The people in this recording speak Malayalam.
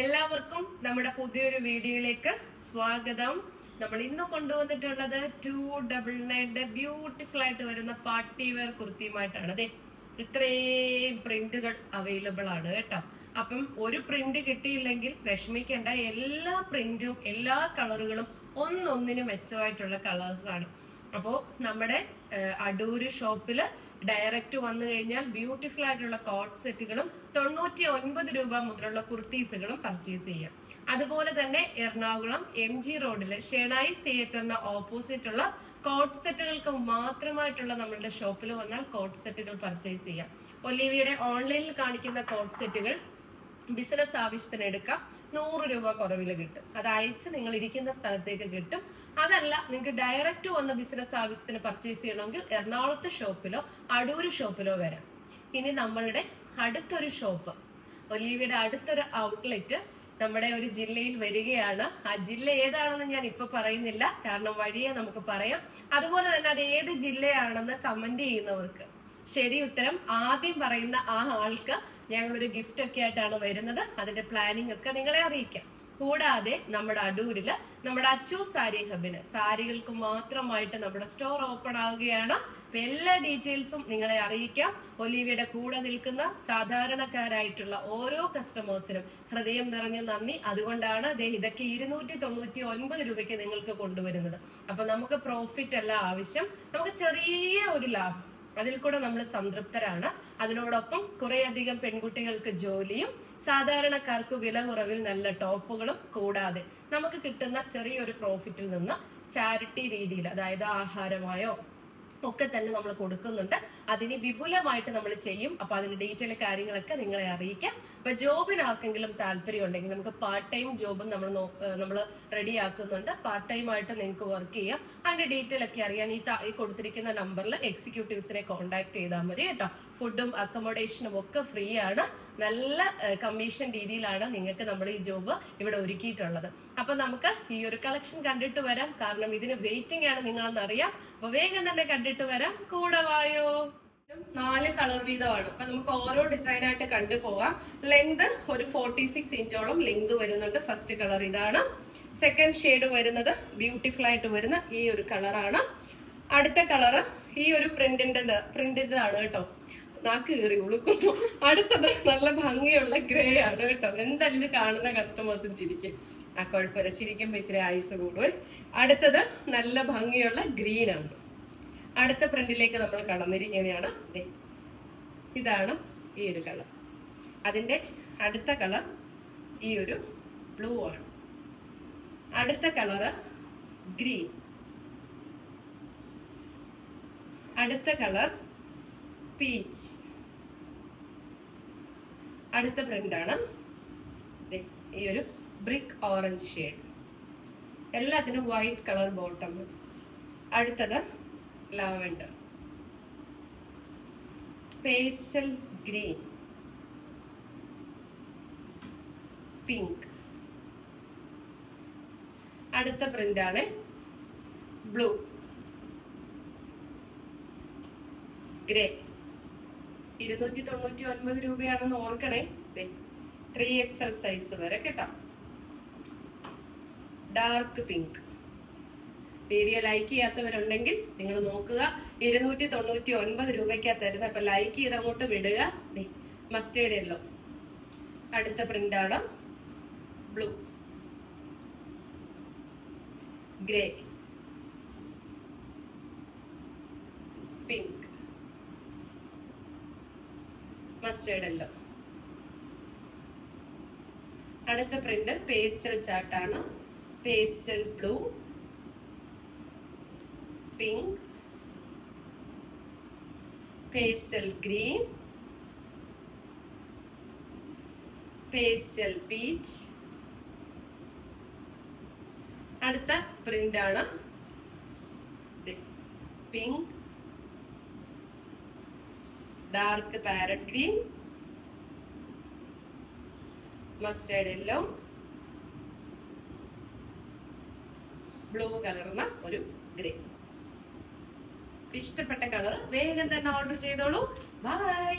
എല്ലാവർക്കും നമ്മുടെ പുതിയൊരു വീഡിയോയിലേക്ക് സ്വാഗതം. നമ്മൾ ഇന്ന് കൊണ്ടുവന്നിട്ടുള്ളത് ടു ഡബിൾ നയന്റെ ബ്യൂട്ടിഫുൾ ആയിട്ട് വരുന്ന പാർട്ടി വെയർ കുർത്തിയുമായിട്ടാണ്. അതെ ഇത്രയും പ്രിന്റുകൾ അവൈലബിൾ ആണ് കേട്ടോ. അപ്പം ഒരു പ്രിന്റ് കിട്ടിയില്ലെങ്കിൽ വിഷമിക്കേണ്ട. എല്ലാ പ്രിന്റും എല്ലാ കളറുകളും ഒന്നൊന്നിന് മെച്ചമായിട്ടുള്ള കളേഴ്സാണ് ആണ്. അപ്പോ നമ്മുടെ അടൂര് ഷോപ്പിൽ ഡയറക്റ്റ് വന്നു കഴിഞ്ഞാൽ ബ്യൂട്ടിഫുൾ ആയിട്ടുള്ള കോട്ട് സെറ്റുകളും തൊണ്ണൂറ്റി ഒൻപത് രൂപ മുതലുള്ള കുർത്തീസുകളും പർച്ചേസ് ചെയ്യാം. അതുപോലെ തന്നെ എറണാകുളം എം ജി റോഡിൽ ഷെണായി തിയേറ്ററിന് ഓപ്പോസിറ്റ് ഉള്ള കോട്ട് സെറ്റുകൾക്ക് മാത്രമായിട്ടുള്ള നമ്മളുടെ ഷോപ്പിൽ വന്നാൽ കോട്ട് സെറ്റുകൾ പർച്ചേസ് ചെയ്യാം. ഒലിവിയുടെ ഓൺലൈനിൽ കാണിക്കുന്ന കോട്ട് സെറ്റുകൾ ബിസിനസ് ആവശ്യത്തിന് എടുക്കാം. നൂറ് രൂപ കുറവിൽ കിട്ടും. അത് അയച്ച് നിങ്ങൾ ഇരിക്കുന്ന സ്ഥലത്തേക്ക് കിട്ടും. അതല്ല നിങ്ങൾക്ക് ഡയറക്റ്റ് വന്ന് ബിസിനസ് ആവശ്യത്തിന് പർച്ചേസ് ചെയ്യണമെങ്കിൽ എറണാകുളത്തെ ഷോപ്പിലോ അടൂർ ഷോപ്പിലോ വരാം. ഇനി നമ്മളുടെ അടുത്തൊരു ഷോപ്പ് ഒലീവിയുടെ അടുത്തൊരു ഔട്ട്ലെറ്റ് നമ്മുടെ ഒരു ജില്ലയിൽ വരികയാണ്. ആ ജില്ല ഏതാണെന്ന് ഞാൻ ഇപ്പൊ പറയുന്നില്ല. കാരണം വഴിയെ നമുക്ക് പറയാം. അതുപോലെ തന്നെ അത് ഏത് ജില്ലയാണെന്ന് കമന്റ് ചെയ്യുന്നവർക്ക്. ശരി ഉത്തരം. ആദ്യം പറയുന്ന ആ ആൾക്ക് ഞങ്ങളൊരു ഗിഫ്റ്റ് ഒക്കെ ആയിട്ടാണ് വരുന്നത്. അതിന്റെ പ്ലാനിംഗ് ഒക്കെ നിങ്ങളെ അറിയിക്കാം. കൂടാതെ നമ്മുടെ അടൂരിൽ നമ്മുടെ അച്ചു സാരി ഹബിന്. സാരികൾക്ക് മാത്രമായിട്ട് നമ്മുടെ സ്റ്റോർ ഓപ്പൺ ആവുകയാണ്. എല്ലാ ഡീറ്റെയിൽസും നിങ്ങളെ അറിയിക്കാം. ഒലീവിയുടെ കൂടെ നിൽക്കുന്ന സാധാരണക്കാരായിട്ടുള്ള ഓരോ കസ്റ്റമേഴ്സിനും ഹൃദയം നിറഞ്ഞ നന്ദി. അതുകൊണ്ടാണ് ഇതൊക്കെ ഇരുന്നൂറ്റി തൊണ്ണൂറ്റി ഒൻപത് രൂപയ്ക്ക് നിങ്ങൾക്ക് കൊണ്ടുവരുന്നത്. അപ്പൊ നമുക്ക് പ്രോഫിറ്റ് അല്ല ആവശ്യം. നമുക്ക് ചെറിയ ഒരു ലാഭം. അതിൽ കൂടെ നമ്മൾ സംതൃപ്തരാണ്. അതിനോടൊപ്പം കുറേയധികം പെൺകുട്ടികൾക്ക് ജോലിയും സാധാരണക്കാർക്ക് വില കുറവിൽ നല്ല ടോപ്പുകളും കൂടാതെ നമുക്ക് കിട്ടുന്ന ചെറിയൊരു പ്രോഫിറ്റിൽ നിന്ന് ചാരിറ്റി രീതിയിൽ അതായത് ആഹാരമായോ ഒക്കെ തന്നെ നമ്മൾ കൊടുക്കുന്നുണ്ട്. അതിന് വിപുലമായിട്ട് നമ്മൾ ചെയ്യും. അപ്പൊ അതിന് ഡീറ്റെയിൽ കാര്യങ്ങളൊക്കെ നിങ്ങളെ അറിയിക്കാം. അപ്പൊ ജോബിന് ആർക്കെങ്കിലും താല്പര്യം ഉണ്ടെങ്കിൽ നമുക്ക് പാർട്ട് ടൈം ജോബും നമ്മൾ നമ്മൾ റെഡി ആക്കുന്നുണ്ട്. പാർട്ട് ടൈം ആയിട്ട് നിങ്ങൾക്ക് വർക്ക് ചെയ്യാം. അതിന്റെ ഡീറ്റെയിൽ ഒക്കെ അറിയാൻ ഈ ഈ കൊടുത്തിരിക്കുന്ന നമ്പറിൽ എക്സിക്യൂട്ടീവ്സിനെ കോൺടാക്ട് ചെയ്താൽ മതി കേട്ടോ. ഫുഡും അക്കോമഡേഷനും ഒക്കെ ഫ്രീ ആണ്. നല്ല കമ്മീഷൻ രീതിയിലാണ് നിങ്ങൾക്ക് നമ്മൾ ഈ ജോബ് ഇവിടെ ഒരുക്കിയിട്ടുള്ളത്. അപ്പൊ നമുക്ക് ഈ ഒരു കളക്ഷൻ കണ്ടിട്ട് വരാം. കാരണം ഇതിന് വെയിറ്റിംഗ് ആണ് നിങ്ങളെന്നറിയാം അപ്പൊ വേഗം തന്നെ കണ്ടിട്ട് വരാം. കൂടെ വായോ? നാല് കളർ വീതമാണ്. അപ്പൊ നമുക്ക് ഓരോ ഡിസൈൻ ആയിട്ട് കണ്ടു പോവാം. ലെങ്ത് ഒരു ഫോർട്ടി സിക്സ് ഇഞ്ചോളം ലെങ്ത് വരുന്നുണ്ട്. ഫസ്റ്റ് കളർ ഇതാണ്. സെക്കൻഡ് ഷെയ്ഡ് വരുന്നത് ബ്യൂട്ടിഫുൾ ആയിട്ട് വരുന്ന ഈ ഒരു കളറാണ് അടുത്ത കളറ് ഈ ഒരു പ്രിന്റിന്റെ പ്രിന്റിന്റെതാണ് കേട്ടോ. നാക്ക് കയറി ഉളുക്കുന്നു. അടുത്തത് നല്ല ഭംഗിയുള്ള ഗ്രേ ആണ് കേട്ടോ. എന്തായാലും ഇത് കാണുന്ന കസ്റ്റമേഴ്സും ചിരിക്കും. ആ കുഴപ്പമില്ല. ചിരിക്കുമ്പോ ഇച്ചിരി ഐസ് കൂടുവേ അടുത്തത് നല്ല ഭംഗിയുള്ള ഗ്രീൻ ആണ്. അടുത്ത പ്രിന്റിലേക്ക് നമ്മൾ കടന്നിരിക്കുന്നതാണ്. ഇതാണ് ഈ ഒരു കളർ അതിന്റെ അടുത്ത കളർ ഈ ഒരു ബ്ലൂ ആണ്. അടുത്ത കളറ് ഗ്രീൻ. അടുത്ത കളർ പീച്ച്. അടുത്ത പ്രിന്റാണ് ഈ ഒരു ബ്രിക്ക് ഓറഞ്ച് ഷെയ്ഡ്. എല്ലാത്തിനും വൈറ്റ് കളർ ബോട്ടം. അടുത്തത് ലാവൻഡർ. Pastel green. പിങ്ക്. അടുത്ത പ്രിന്റാണ് ബ്ലൂ. ഗ്രേ. ഇരുന്നൂറ്റി തൊണ്ണൂറ്റി ഒൻപത് രൂപയാണെന്ന് ഓർക്കണേ ത്രീ എക്സൽ സൈസ് വരെ കിട്ടാം. ഡാർക്ക് പിങ്ക് വീഡിയോ ലൈക്ക് ചെയ്യാത്തവരുണ്ടെങ്കിൽ നിങ്ങൾ നോക്കുക. ഇരുന്നൂറ്റി തൊണ്ണൂറ്റി ഒൻപത് രൂപയ്ക്കാണ് തരുന്നത് അപ്പൊ ലൈക്ക് ചെയ്ത് അങ്ങോട്ട് വിടുക മസ്റ്റേഡ് യെല്ലോ അടുത്ത പ്രിന്റാണ് blue grey pink mustard yellow അടുത്ത print pastel ചാർട്ടാണ് pastel blue pink pastel green, pastel peach അടുത്ത പ്രിന്റ് ആണ്. Pink dark parrot green mustard yellow blue കലർന്ന ഒരു ഗ്രേ ഇഷ്ടപ്പെട്ട കളർ വേഗം തന്നെ ഓർഡർ ചെയ്തോളൂ. ബൈ